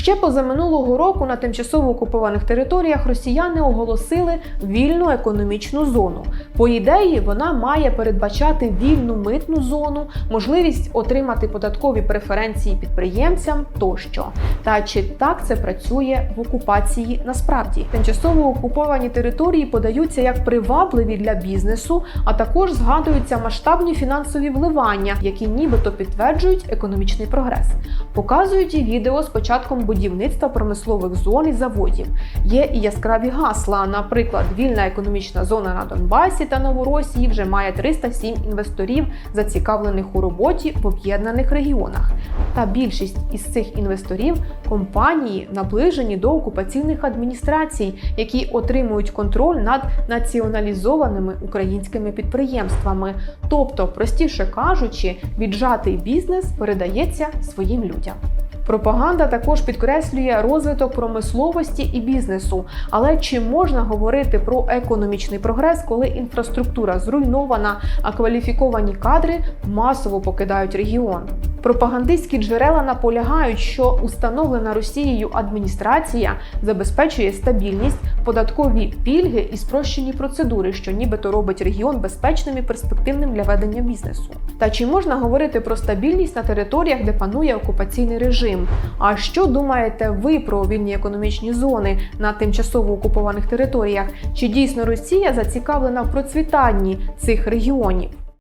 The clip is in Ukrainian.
Ще позаминулого року на тимчасово окупованих територіях росіяни оголосили вільну економічну зону. По ідеї, вона має передбачати вільну митну зону, можливість отримати податкові преференції підприємцям тощо. Та чи так це працює в окупації насправді? Тимчасово окуповані території подаються як привабливі для бізнесу, а також згадуються масштабні фінансові вливання, які нібито підтверджують економічний прогрес. Показують і відео з початком будівництва промислових зон і заводів. Є і яскраві гасла. Наприклад, вільна економічна зона на Донбасі та Новоросії вже має 307 інвесторів, зацікавлених у роботі в об'єднаних регіонах. Та більшість із цих інвесторів компанії наближені до окупаційних адміністрацій, які отримують контроль над націоналізованими українськими підприємствами. Тобто, простіше кажучи, віджатий бізнес передається своїм людям. Пропаганда також підкреслює розвиток промисловості і бізнесу. Але чи можна говорити про економічний прогрес, коли інфраструктура зруйнована, а кваліфіковані кадри масово покидають регіон? Пропагандистські джерела наполягають, що установлена Росією адміністрація забезпечує стабільність, податкові пільги і спрощені процедури, що нібито робить регіон безпечним і перспективним для ведення бізнесу. Та чи можна говорити про стабільність на територіях, де панує окупаційний режим? А що думаєте ви про вільні економічні зони на тимчасово окупованих територіях? Чи дійсно Росія зацікавлена в процвітанні цих регіонів?